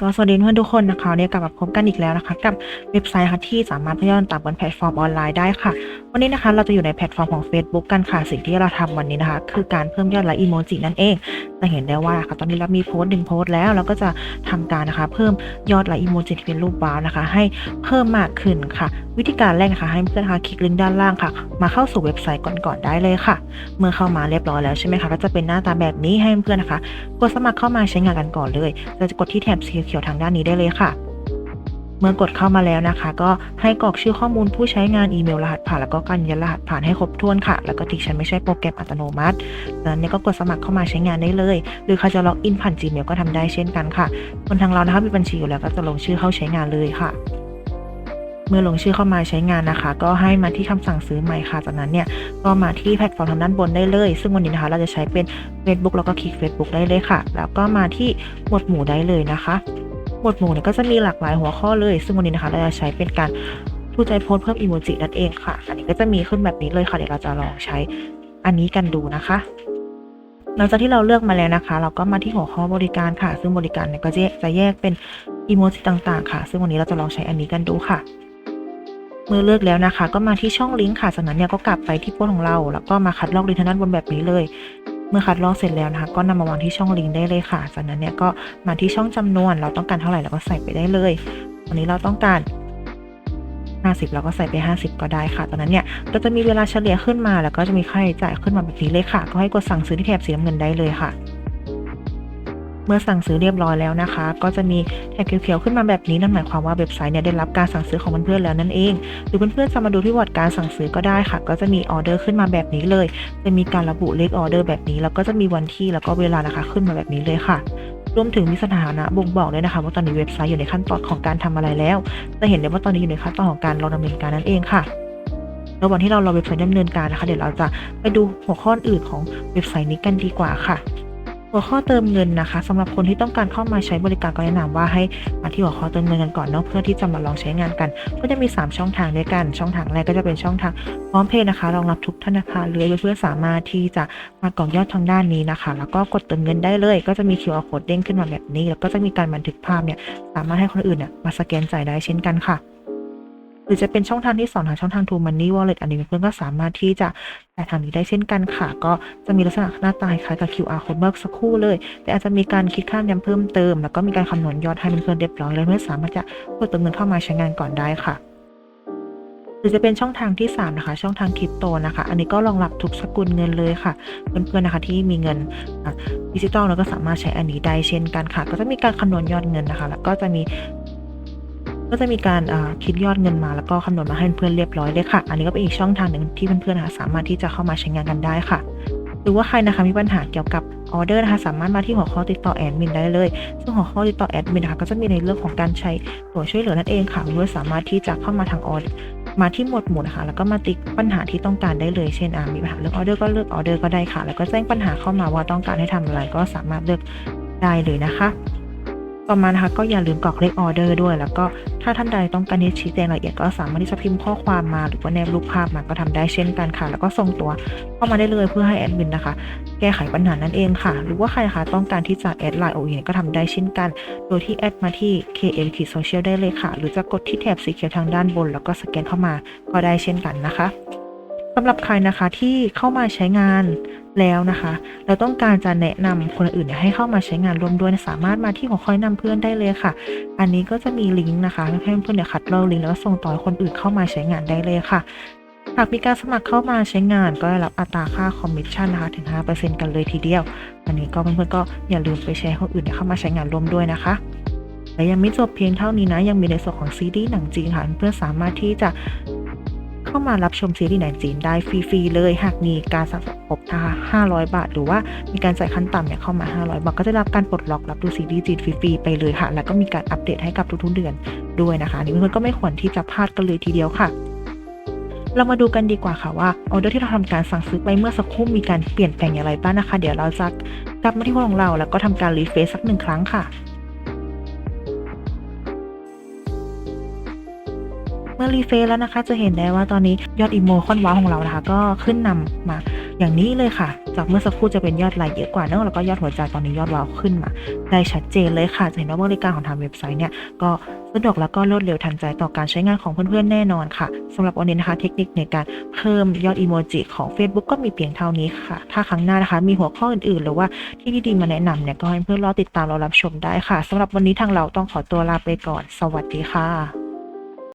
ก็สวัสดีเพื่อนทุกคนนะคะเนี่ยกลับมาพบกันอีกแล้วนะคะ กับเว็บไซต์ค่ะที่สามารถเพื่อนตามบนแพลตฟอร์มออนไลน์ได้ค่ะ วันนี้นะคะเราจะอยู่ในแพลตฟอร์มของ Facebook กันค่ะ สิ่งที่เราทำวันนี้นะคะ คือการเพิ่มยอดไลค์อีโมจินั่นเอง จะเห็นได้ว่าค่ะตอนนี้เรามีโพสต์หนึ่งโพสต์แล้วเราก็จะทำการนะคะ เพิ่มยอดไลค์อีโมจิที่เป็นรูปว้าวนะคะ ให้เพิ่มมากขึ้นค่ะ วิธีการแรกนะคะให้เพื่อนนะคะคลิกลิงก์ด้านล่างค่ะ มาเข้าสู่เว็บไซต์ก่อนๆได้เลยค่ะ เมื่อเข้ามาเรียบร้อยแล้วใช่ไหมคะก็จะเป็นหน้าตาแบบนี้ให้เพื่อนนะคะ กดสมัครเข้ามาใช้งานกันก่อนเลยเราจะกดที่แถบสีเขียวทางด้านนี้ได้เลยค่ะ เมื่อกดเข้ามาแล้วนะคะ ก็ให้กรอกชื่อข้อมูลผู้ใช้งานอีเมลรหัสผ่านแล้วก็การยืนยันรหัสผ่านให้ครบถ้วนค่ะ แล้วก็ติ๊กฉันไม่ใช่โปรแกรมอัตโนมัติดังนั้นก็กดสมัครเข้ามาใช้งานได้เลย หรือใครจะล็อกอินผ่าน Gmail ก็ทำได้เช่นกันค่ะคนทางเรานะคะมีบัญชีอยู่แล้วก็จะลงชื่อเข้าใช้งานเลยค่ะ เมื่อลงชื่อเข้ามาใช้งานนะคะ ก็ให้มาที่คำสั่งซื้อใหม่ค่ะ จากนั้นเนี่ยก็มาที่แพลตฟอร์มทางด้านบนได้เลย ซึ่งวันนี้นะคะเราจะใช้เป็น Facebook แล้วก็คลิก Facebook ได้เลยค่ะ แล้วก็มาที่หมวดหมู่ได้เลยนะคะหมวดหมู่เนี่ยก็จะมีหลากหลายหัวข้อเลย ซึ่งวันนี้นะคะเราจะใช้เป็นการทูใจโพสเพิ่มอีโมจินั่นเองค่ะ อันนี้ก็จะมีขึ้นแบบนี้เลยค่ะ เดี๋ยวเราจะลองใช้อันนี้กันดูนะคะ หลังจากที่เราเลือกมาแล้วนะคะ เราก็มาที่หัวข้อบริการค่ะ ซึ่งบริการเนี่ยก็จะจะแยกเป็นอีโมจิต่างๆ ค่ะ ซึ่งวันนี้เราจะลองใช้อันนี้กันดูค่ะ เมื่อเลือกแล้วนะคะ ก็มาที่ช่องลิงก์ค่ะจากนั้นเนี่ยก็กลับไปที่โพสของเรา แล้วก็มาคัดลอกลิงก์ทางด้านบนแบบนี้เลย เมื่อคัดลอกเสร็จแล้วนะคะ ก็นำมาวางที่ช่องลิงก์ได้เลยค่ะ จากนั้นเนี่ยก็มาที่ช่องจำนวน เราต้องการเท่าไหร่เราก็ใส่ไปได้เลยวันนี้เราต้องการ50เราก็ใส่ไป 50 ก็ได้ค่ะ ตอนนั้นเนี่ยก็จะมีเวลาเฉลี่ยขึ้นมา แล้วก็จะมีค่าใช้จ่ายขึ้นมาแบบนี้เลยค่ะ ก็ให้กดสั่งซื้อที่แถบสีน้ำเงินได้เลยค่ะ มื่อสั่งซื้อเรียบร้อยแล้วนะคะ ก็จะมีแถบเขียวๆขึ้นมาแบบนี้นั่นหมายความว่าเว็บไซต์เนี่ยได้รับการสั่งซื้อของเพื่อนๆแล้วนั่นเอง หรือเพื่อนๆจะมาดูที่วอร์ดการสั่งซื้อก็ได้ค่ะ ก็จะมีออเดอร์ขึ้นมาแบบนี้เลย จะมีการระบุเลขออเดอร์แบบนี้ แล้วก็จะมีวันที่แล้วก็เวลานะคะขึ้นมาแบบนี้เลยค่ะรวมถึงมีสถานะบ่งบอกเลยนะคะว่าตอนนี้เว็บไซต์อยู่ในขั้นตอนของการทำอะไรแล้ว จะเห็นได้ว่าตอนนี้อยู่ในขั้นตอนของการรอดำเนินการนั่นเองค่ะระหว่างที่เรารอเว็บไซต์ดำเนินการนะคะ เดี๋ยวเราจะไปดูหัวข้ออื่นของเว็บไซต์นี้กันดีกว่าค่ะ หัวข้อเติมเงินนะคะสำหรับคนที่ต้องการเข้ามาใช้บริการก็แนะนำว่าให้มาที่หัวข้อเติมเงินกันก่อนเนาะเพื่อที่จะมาลองใช้งานกัน ก็จะมี 3 ช่องทางด้วยกัน ช่องทางแรกก็จะเป็นช่องทางพร้อมเพย์นะคะรองรับทุกธนาคารเลยเพื่อสามารถที่จะมากรอกยอดทางด้านนี้นะคะ แล้วก็กดเติมเงินได้เลย ก็จะมี QR code เด้งขึ้นมาแบบนี้ แล้วก็จะมีการบันทึกภาพเนี่ยสามารถให้คนอื่นเนี่ยมาสแกนจ่ายได้เช่นกันค่ะ รือจะเป็นช่องทางที่สองทางช่องทาง True Money Wallet อันนี้เพื่อนก็สามารถที่จะจ่ทางนี้ได้เช่นกันค่ะ ก็จะมีลักษณะหน้าตาคล้ายกับ QR code เมื่อสักครู่เลย แต่อาจจะมีการคิดค่าธรรมเนียมเพิ่มเติม แล้วก็มีการคำนวณยอดให้เพื่อนเรียบร้อยเลยเพื่อนสามารถจะกดเติมเงินเข้ามาใช้งานก่อนได้ค่ะหรือจะเป็นช่องทางที่ 3 นะคะ ช่องทางคริปโตนะคะ อันนี้ก็รองรับทุกสกุลเงินเลยค่ะ เพื่อนๆนะคะที่มีเงินดิจิตอลแล้วก็สามารถใช้อันนี้ได้เช่นกันค่ะ ก็จะมีการคำนวณยอดเงินนะคะ แล้วก็จะมี ก็จะมีการคิดยอดเงินมาแล้วก็คำนวณมาให้เพื่อนเรียบร้อยเลยค่ะ อันนี้ก็เป็นอีกช่องทางหนึ่งที่เพื่อนๆนะสามารถที่จะเข้ามาใช้งานกันได้ค่ะ หรือว่าใครนะคะมีปัญหาเกี่ยวกับออเดอร์นะคะสามารถมาที่หัวข้อติดต่อแอดมินได้เลย ซึ่งหัวข้อติดต่อแอดมินนะคะก็จะมีในเรื่องของการใช้ตัวช่วยเหลือนั่นเองค่ะเพื่อสามารถที่จะเข้ามาทางออดมาที่หมวดหมู่นะคะแล้วก็มาติ๊กปัญหาที่ต้องการได้เลยเช่นอ่ามีปัญหาเรื่องออเดอร์ก็เลือกออเดอร์ก็ได้ค่ะ แล้วก็แจ้งปัญหาเข้ามาว่าต้องการให้ทำอะไรก็สามารถเลือกได้เลยนะคะ ต่อมานะคะก็อย่าลืมกรอกเลขออเดอร์ด้วย แล้วก็ถ้าท่านใดต้องการที่ชี้แจงรายละเอียดก็สามารถที่จะพิมพ์ข้อความมาหรือว่าแนบรูปภาพมาก็ทำได้เช่นกันค่ะ แล้วก็ส่งตัวเข้ามาได้เลยเพื่อให้แอดมินนะคะ แก้ไขปัญหานั่นเองค่ะ หรือว่าใครคะต้องการที่จะแอดไลน์โอเอก็ทำได้เช่นกัน โดยที่แอดมาที่ KM Social ได้เลยค่ะ หรือจะกดที่แถบสีเขียวทางด้านบน แล้วก็สแกนเข้ามาก็ได้เช่นกันนะคะ สำหรับใครนะคะที่เข้ามาใช้งานแล้วนะคะ เราต้องการจะแนะนำคนอื่นให้เข้ามาใช้งานร่วมด้วยสามารถมาที่หัวข้อแนะนำเพื่อนได้เลยค่ะ อันนี้ก็จะมีลิงก์นะคะให้เพื่อนเนี่ยคัดลอกลิงก์แล้วส่งต่อคนอื่นเข้ามาใช้งานได้เลยค่ะหากมีการสมัครเข้ามาใช้งานก็ได้รับอัตราค่าคอมมิชชั่นนะคะถึง 5%กันเลยทีเดียว อันนี้ก็เพื่อนๆก็อย่าลืมไปแชร์คนอื่นเข้ามาใช้งานร่วมด้วยนะคะและยังไม่จบเพียงเท่านี้นะ ยังมีในส่วนของซีรีส์หนังจีนค่ะเพื่อนสามารถที่จะ เข้ามารับชมซีรีส์หนังจีนได้ฟรีๆเลย หากมีการสะสมครบ500 บาท หรือว่ามีการจ่ายขั้นต่ำเนี่ยเข้ามา 500 บาท ก็จะรับการปลดล็อกรับดูซีรีส์จีนฟรีๆไปเลยค่ะ แล้วก็มีการอัปเดตให้กับทุกๆเดือนด้วยนะคะนี่เพื่อนๆก็ไม่ควรที่จะพลาดกันเลยทีเดียวค่ะเรามาดูกันดีกว่าค่ะว่าออเดอร์ที่เราทำการสั่งซื้อไปเมื่อสักครู่มีการเปลี่ยนแปลงอย่างไรบ้างนะคะ เดี๋ยวเราจะกลับมาที่ห้องของเราแล้วก็ทำการรีเฟซสักหนึ่งครั้งค่ะ มื่อรีเฟซแล้วนะคะ จะเห็นได้ว่าตอนนี้ยอดอีโมคอนว้าวของเรานะคะ ก็ขึ้นนำมาอย่างนี้เลยค่ะ จากเมื่อสักครู่จะเป็นยอดไลค์เยอะกว่าเนอะแล้วก็ยอดหัวใจตอนนี้ยอดว้าวขึ้นมา ได้ชัดเจนเลยค่ะ จะเห็นว่าบริการของทางเว็บไซต์เนี่ยก็สะดวกแล้วก็รวดเร็วทันใจต่อการใช้งานของเพื่อนๆแน่นอนค่ะสำหรับวันนี้นะคะ เทคนิคในการเพิ่มยอดอีโมจิของ Facebook ก็มีเพียงเท่านี้ค่ะ ถ้าครั้งหน้านะคะ มีหัวข้ออื่นๆ หรือว่าที่ดีๆมาแนะนำเนี่ยก็ให้เพื่อนรอติดตามเรารับชมได้ค่ะสำหรับวันนี้ทางเราต้องขอตัวลาไปก่อน สวัสดีค่ะ